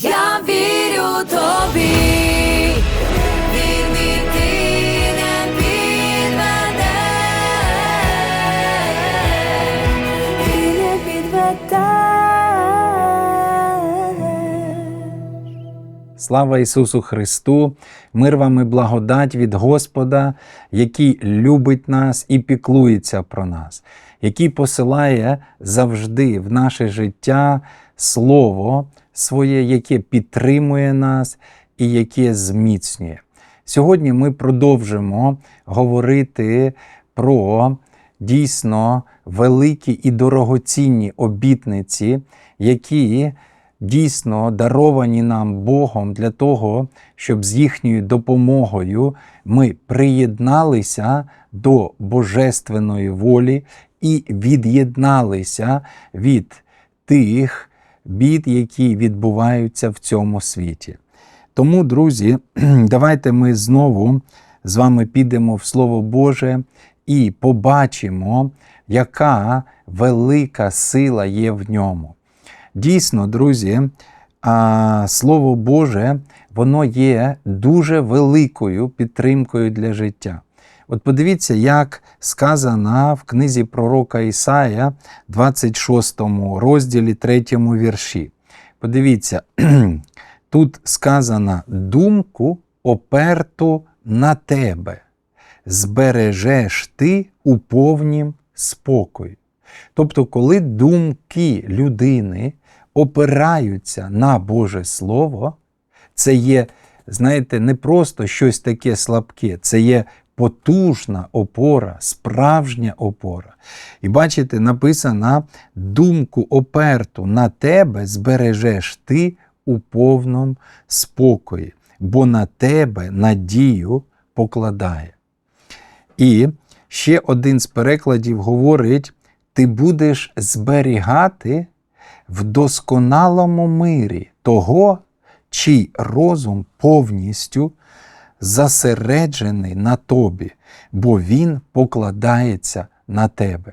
Я вірю тобі. Слава Ісусу Христу! Мир вам і благодать від Господа, який любить нас і піклується про нас, який посилає завжди в наше життя Слово своє, яке підтримує нас і яке зміцнює. Сьогодні ми продовжимо говорити про дійсно великі і дорогоцінні обітниці, які дійсно даровані нам Богом для того, щоб з їхньою допомогою ми приєдналися до божественної волі і від'єдналися від тих бід, які відбуваються в цьому світі. Тому, друзі, давайте ми знову з вами підемо в Слово Боже і побачимо, яка велика сила є в ньому. Дійсно, друзі, Слово Боже, воно є дуже великою підтримкою для життя. От подивіться, як сказано в книзі пророка Ісая, 26 розділі 3 вірші. Подивіться, тут сказано думку оперту на тебе, збережеш ти у повнім спокої. Тобто, коли думки людини опираються на Боже Слово, це є, знаєте, не просто щось таке слабке, це є потужна опора, справжня опора. І бачите, написано: думку оперту на тебе збережеш ти у повному спокої, бо на тебе надію покладає. І ще один з перекладів говорить: ти будеш зберігати в досконалому мирі того, чий розум повністю засереджений на тобі, бо він покладається на тебе.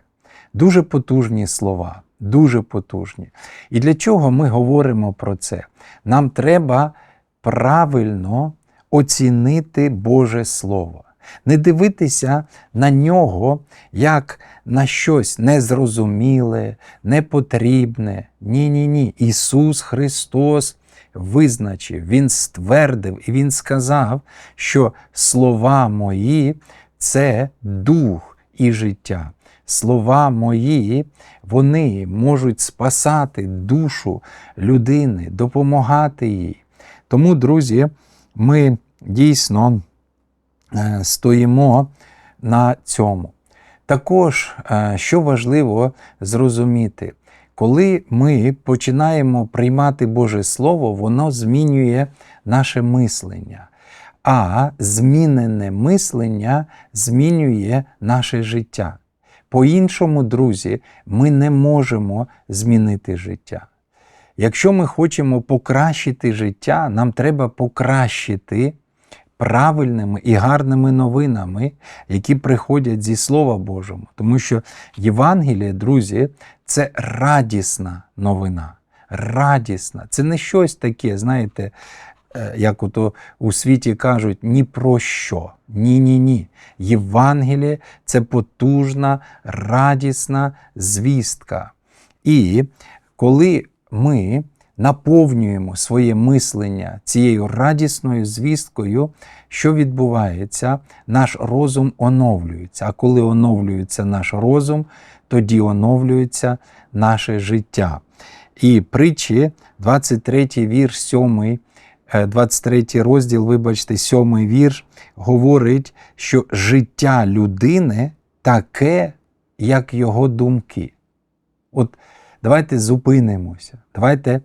Дуже потужні слова, дуже потужні. І для чого ми говоримо про це? Нам треба правильно оцінити Боже Слово. Не дивитися на нього як на щось незрозуміле, непотрібне. Ні, ні, ні. Ісус Христос визначив, Він ствердив і Він сказав, що слова мої це дух і життя. Слова мої, вони можуть спасати душу людини, допомагати їй. Тому, друзі, ми дійсно е, стоїмо на цьому. Також, е, що важливо зрозуміти, коли ми починаємо приймати Боже Слово, воно змінює наше мислення. А змінене мислення змінює наше життя. По-іншому, друзі, ми не можемо змінити життя. Якщо ми хочемо покращити життя, нам треба покращити правильними і гарними новинами, які приходять зі Слова Божого. Тому що Євангеліє, друзі, це радісна новина. Радісна. Це не щось таке, знаєте, е, як ото у світі кажуть, ні про що. Ні-ні ні. Євангеліє це потужна, радісна звістка. І коли ми наповнюємо своє мислення цією радісною звісткою, що відбувається, наш розум оновлюється. А коли оновлюється наш розум, тоді оновлюється наше життя. І притчі, 23 вірш, 7, 23 розділ, вибачте, 7 вірш, говорить, що життя людини таке, як його думки. От давайте зупинимося, давайте,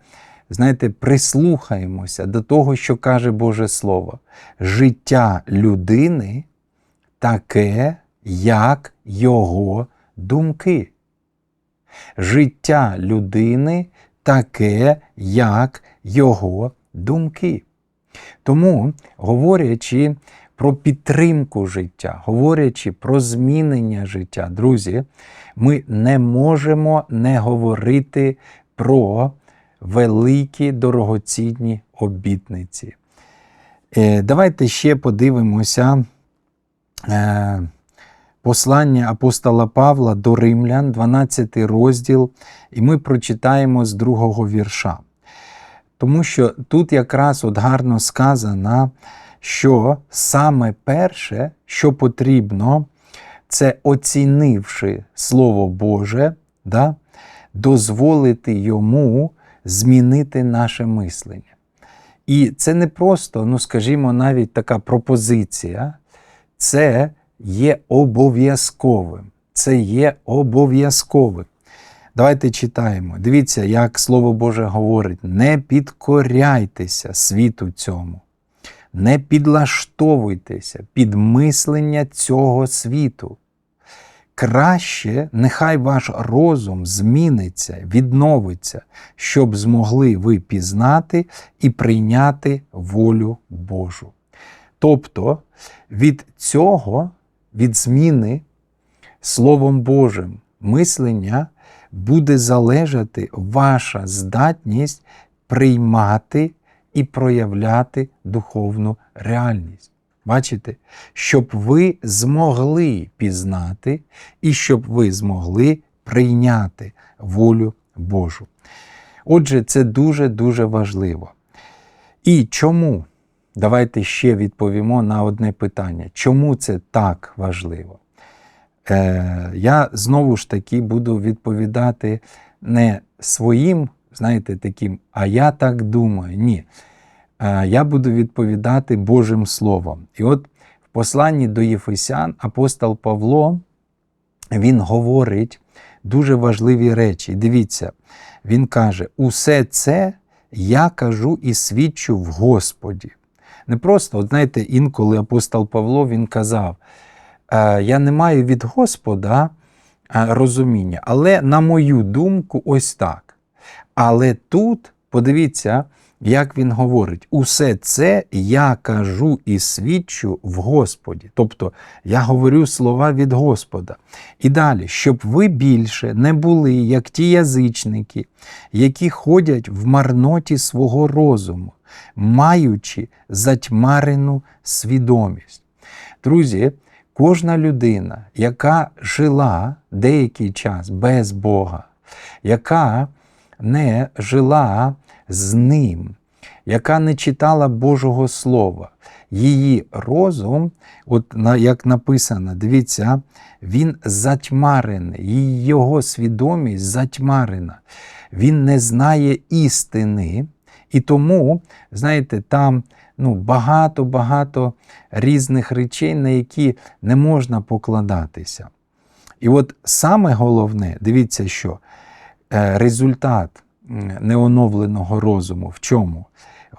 знаєте, прислухаємося до того, що каже Боже Слово. Життя людини таке, як його думки. Життя людини таке, як його думки. Тому, говорячи про підтримку життя, говорячи про змінення життя, друзі, ми не можемо не говорити про великі дорогоцінні обітниці. Е, Давайте ще подивимося е, послання апостола Павла до Римлян, 12 розділ, і ми прочитаємо з другого вірша. Тому що тут якраз от гарно сказано, що саме перше, що потрібно, це оцінивши Слово Боже, да, дозволити йому змінити наше мислення. І це не просто, ну скажімо, навіть така пропозиція, це є обов'язковим. Це є обов'язковим. Давайте читаємо. Дивіться, як Слово Боже говорить: не підкоряйтеся світу цьому, не підлаштовуйтеся під мислення цього світу. Краще нехай ваш розум зміниться, відновиться, щоб змогли ви пізнати і прийняти волю Божу. Тобто від цього, від зміни Словом Божим мислення буде залежати ваша здатність приймати і проявляти духовну реальність. Бачите, щоб ви змогли пізнати і щоб ви змогли прийняти волю Божу. Отже, це дуже-дуже важливо. І чому? Давайте ще відповімо на одне питання. Чому це так важливо? Е, я знову ж таки буду відповідати не своїм, знаєте, таким, а я так думаю. Ні. Е, я буду відповідати Божим Словом. І от в посланні до Єфесян апостол Павло він говорить дуже важливі речі. Dивіться, він каже: усе це я кажу і свідчу в Господі. Не просто, от знаєте, інколи апостол Павло він казав: «Е, я не маю від Господа е, розуміння, але на мою думку, ось так. Але тут, подивіться, як він говорить, усе це я кажу і свідчу в Господі. Тобто я говорю слова від Господа. І далі, щоб ви більше не були, як ті язичники, які ходять в марноті свого розуму, маючи затьмарену свідомість. Друзі, кожна людина, яка жила деякий час без Бога, яка не жила з ним, яка не читала Божого Слова, її розум, от як написано, дивіться, він затьмарений, його свідомість затьмарена. Він не знає істини, і тому, знаєте, там ну, багато-багато різних речей, на які не можна покладатися. І от саме головне, дивіться, що е, результат неоновленого розуму в чому?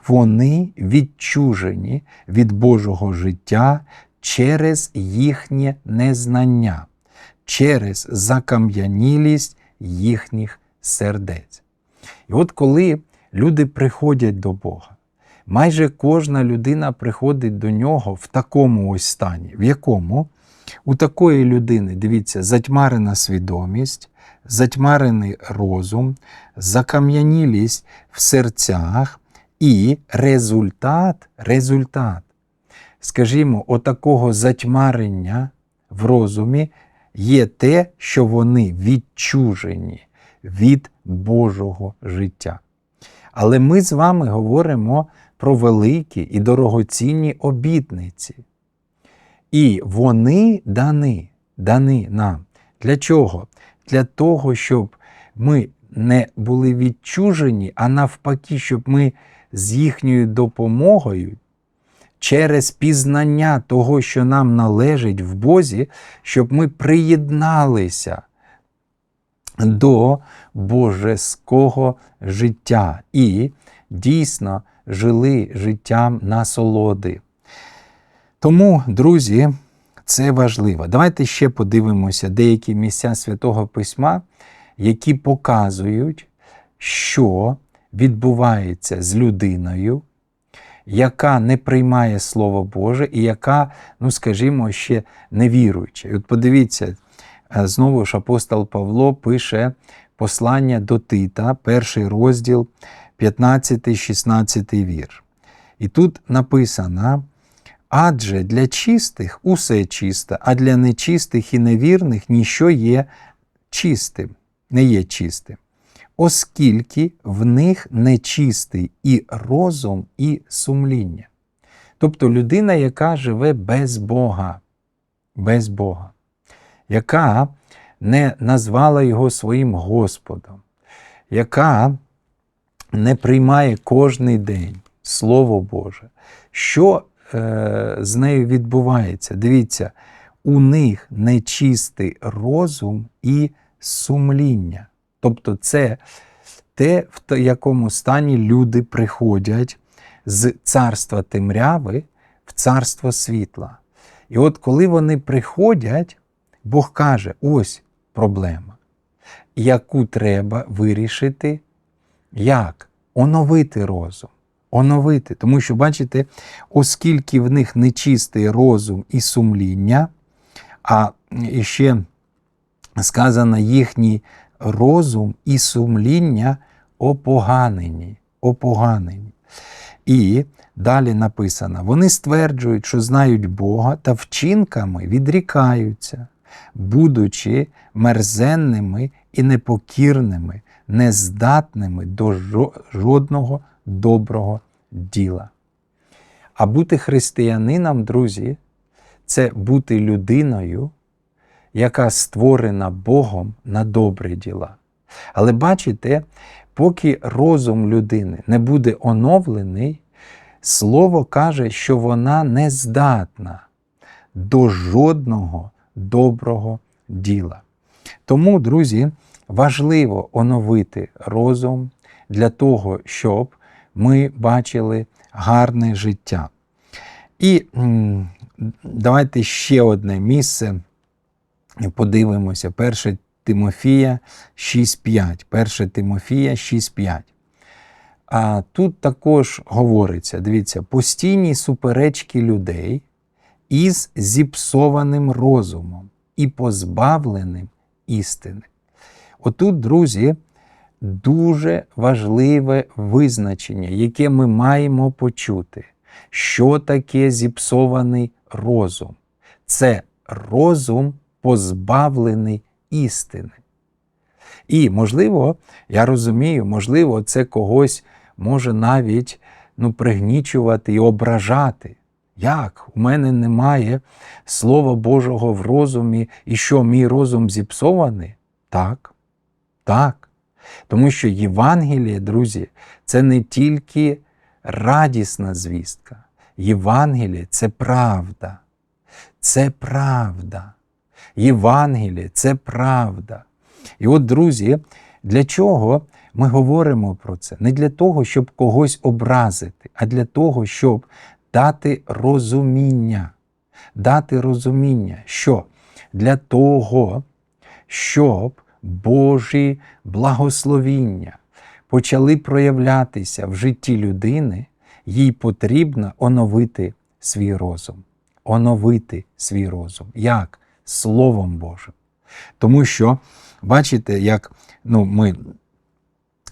Вони відчужені від Божого життя через їхнє незнання, через закам'янілість їхніх сердець. І от коли люди приходять до Бога, майже кожна людина приходить до нього в такому ось стані, в якому у такої людини, дивіться, затьмарена свідомість, затьмарений розум, закам'янілість в серцях і результат, результат, скажімо, отакого затьмарення в розумі є те, що вони відчужені від Божого життя. Але ми з вами говоримо про великі і дорогоцінні обітниці. І вони дані, дані нам. Для чого? Для того, щоб ми не були відчужені, а навпаки, щоб ми з їхньою допомогою через пізнання того, що нам належить в Бозі, щоб ми приєдналися до божеського життя і дійсно жили життям насолоди. Тому, друзі, це важливо. Давайте ще подивимося деякі місця Святого Письма, які показують, що відбувається з людиною, яка не приймає Слово Боже і яка, ну скажімо, ще не віруюча. І от подивіться, е, знову ж апостол Павло пише послання до Тита, перший розділ, 15-16 вірш. І тут написано: адже для чистих усе чисте, а для нечистих і невірних ніщо є чистим, не є чистим. Оскільки в них нечистий і розум, і сумління. Тобто людина, яка живе без Бога, без Бога, яка не назвала його своїм Господом, яка не приймає кожний день Слово Боже. Що е, з нею відбувається? Дивіться, у них нечистий розум і сумління. Тобто, це те, в якому стані люди приходять з царства темряви в царство світла. І от коли вони приходять, Бог каже: ось проблема, яку треба вирішити, як оновити розум. Оновити. Тому що, бачите, оскільки в них нечистий розум і сумління, а ще сказано їхній розум і сумління опоганені. опоганені. І далі написано: вони стверджують, що знають Бога та вчинками відрікаються, будучи мерзенними і непокірними, нездатними до жодного доброго діла. А бути християнином, друзі, це бути людиною, яка створена Богом на добрі діла. Але бачите, поки розум людини не буде оновлений, Слово каже, що вона не здатна до жодного доброго діла. Тому, друзі, важливо оновити розум для того, щоб ми бачили гарне життя. І давайте ще одне місце подивимося. 1 Тимофія 6.5. 1 Тимофія 6.5. А тут також говориться: дивіться, постійні суперечки людей із зіпсованим розумом і позбавленим істини. Отут, друзі, дуже важливе визначення, яке ми маємо почути. Що таке зіпсований розум? Це розум позбавлений істини. І, можливо, я розумію, можливо, це когось може навіть ну, пригнічувати і ображати. Як? У мене немає Слова Божого в розумі, і що мій розум зіпсований? Так, так. Тому що Євангеліє, друзі, це не тільки радісна звістка. Євангеліє це правда. Це правда. Євангеліє це правда. І от, друзі, для чого ми говоримо про це? Не для того, щоб когось образити, а для того, щоб дати розуміння. Дати розуміння, що для того, щоб Божі благословіння почали проявлятися в житті людини, їй потрібно оновити свій розум. Оновити свій розум. Як? Словом Божим. Тому що, бачите, як ну, ми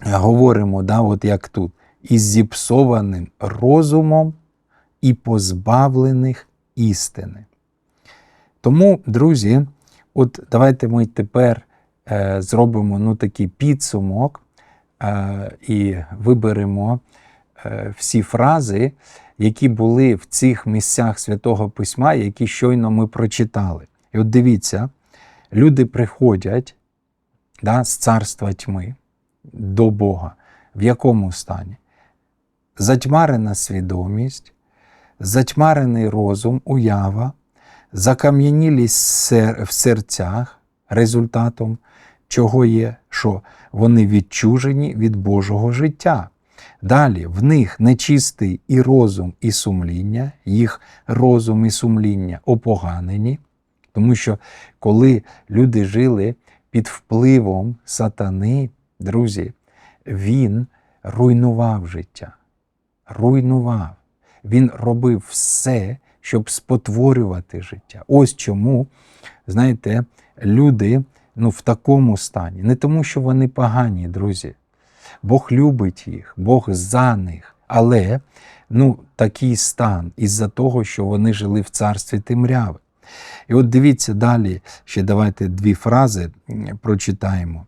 говоримо, да, от як тут, із зіпсованим розумом і позбавлених істини. Тому, друзі, от давайте ми тепер зробимо ну, такий підсумок е, і виберемо е, всі фрази, які були в цих місцях Святого Письма, які щойно ми прочитали. І от дивіться, люди приходять да, з царства тьми до Бога. В якому стані? Затьмарена свідомість, затьмарений розум, уява, закам'янілість в серцях, результатом чого є, що вони відчужені від Божого життя. Далі в них нечистий і розум, і сумління, їх розум і сумління опоганені, тому що коли люди жили під впливом сатани, друзі, він руйнував життя. Руйнував. Він робив все, щоб спотворювати життя. Ось чому, знаєте, люди ну, в такому стані. Не тому, що вони погані, друзі. Бог любить їх, Бог за них. Але ну, такий стан із-за того, що вони жили в царстві темряви. І от дивіться далі, ще давайте дві фрази прочитаємо.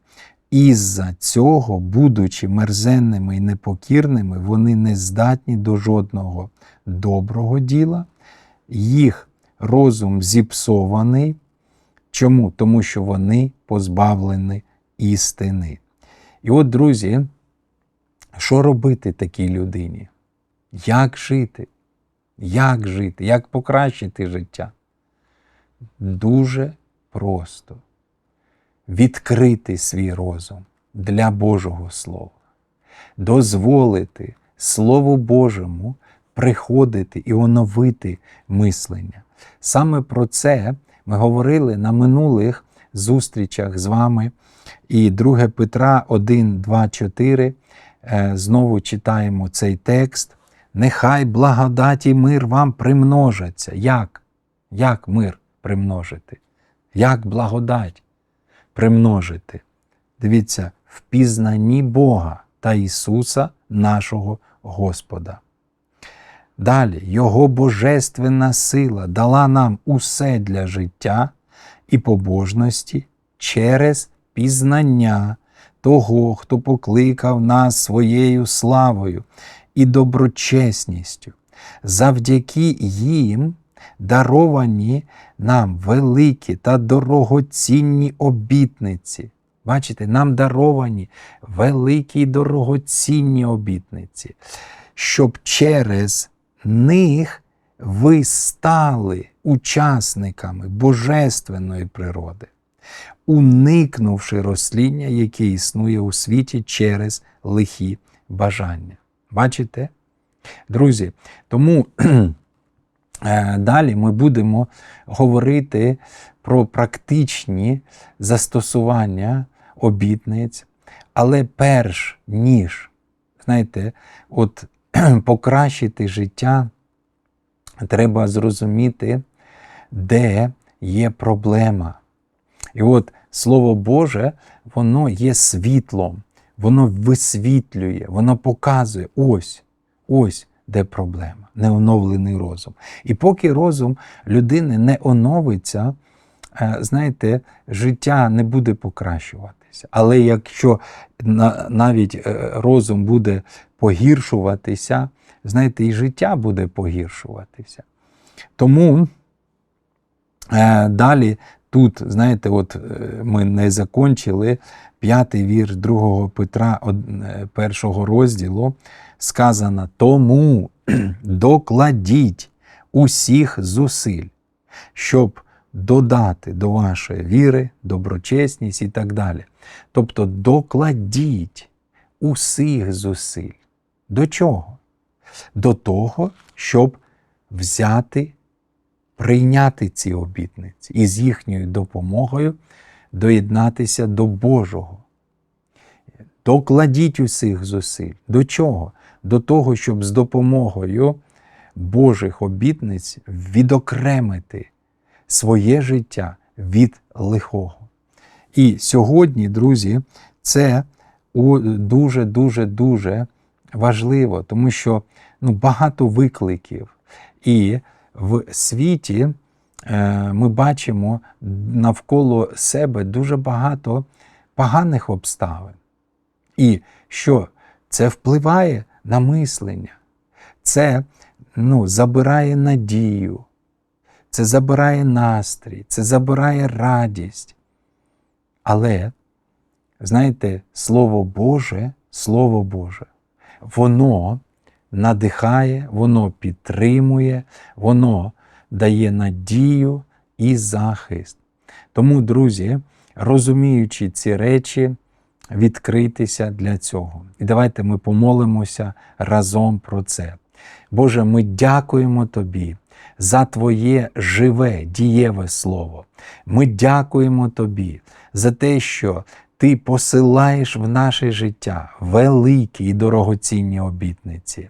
Із-за цього, будучи мерзенними і непокірними, вони не здатні до жодного доброго діла, їх розум зіпсований. Чому? Тому що вони позбавлені істини. І от, друзі, що робити такій людині? Як жити? Як жити? Як покращити життя? Дуже просто відкрити свій розум для Божого Слова, дозволити Слову Божому приходити і оновити мислення. Саме про це ми говорили на минулих зустрічах з вами. І 2 Петра 1, 2, 4. е, Знову читаємо цей текст. Нехай благодать і мир вам примножаться. Як? Як мир примножити? Як благодать примножити? Дивіться, в пізнанні Бога та Ісуса нашого Господа. Далі, Його божественна сила дала нам усе для життя і побожності через пізнання того, хто покликав нас своєю славою і доброчесністю. Завдяки їм даровані нам великі та дорогоцінні обітниці. Бачите, нам даровані великі й дорогоцінні обітниці, щоб через них ви стали учасниками божественної природи, уникнувши розслідня, яке існує у світі через лихі бажання. Бачите? Друзі, тому е, далі ми будемо говорити про практичні застосування обітниць, але перш ніж, знаєте, от покращити життя, треба зрозуміти, де є проблема. І от Слово Боже, воно є світлом, воно висвітлює, воно показує ось, ось де проблема, неоновлений розум. І поки розум людини не оновиться, е, знаєте, життя не буде покращуватися. Але якщо навіть е, розум буде погіршуватися, знаєте, і життя буде погіршуватися. Тому е, далі тут, знаєте, от е, ми не закончили п'ятий вірш 2 Петра першого розділу, сказано: тому докладіть усіх зусиль, щоб додати до вашої віри доброчесність і так далі. Тобто докладіть усіх зусиль. До чого? До того, щоб взяти, прийняти ці обітниці і з їхньою допомогою доєднатися до Божого. Докладіть усіх зусиль. До чого? До того, щоб з допомогою Божих обітниць відокремити своє життя від лихого. І сьогодні, друзі, це дуже, дуже, дуже важливо, тому що ну, багато викликів. І в світі е, ми бачимо навколо себе дуже багато поганих обставин. І що це впливає на мислення, це ну, забирає надію, це забирає настрій, це забирає радість. Але, знаєте, Слово Боже, Слово Боже, воно надихає, воно підтримує, воно дає надію і захист. Тому, друзі, розуміючи ці речі, відкритися для цього. І давайте ми помолимося разом про це. Боже, ми дякуємо Тобі за Твоє живе, дієве Слово. Ми дякуємо Тобі за те, що Ти посилаєш в наше життя великі і дорогоцінні обітниці.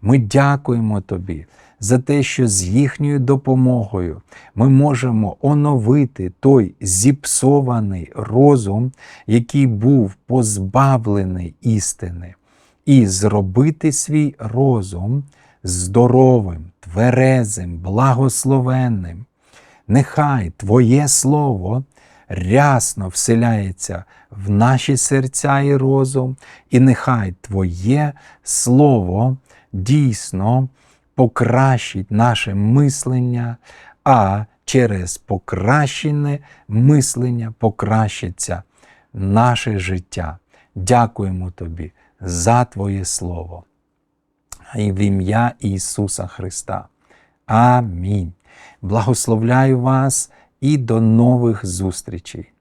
Ми дякуємо Тобі за те, що з їхньою допомогою ми можемо оновити той зіпсований розум, який був позбавлений істини, і зробити свій розум здоровим, тверезим, благословенним. Нехай Твоє Слово рясно вселяється в наші серця і розум, і нехай Твоє Слово дійсно покращить наше мислення, а через покращене мислення покращиться наше життя. Дякуємо Тобі за Твоє Слово. І в ім'я Ісуса Христа. Амінь. Благословляю вас і до нових зустрічей.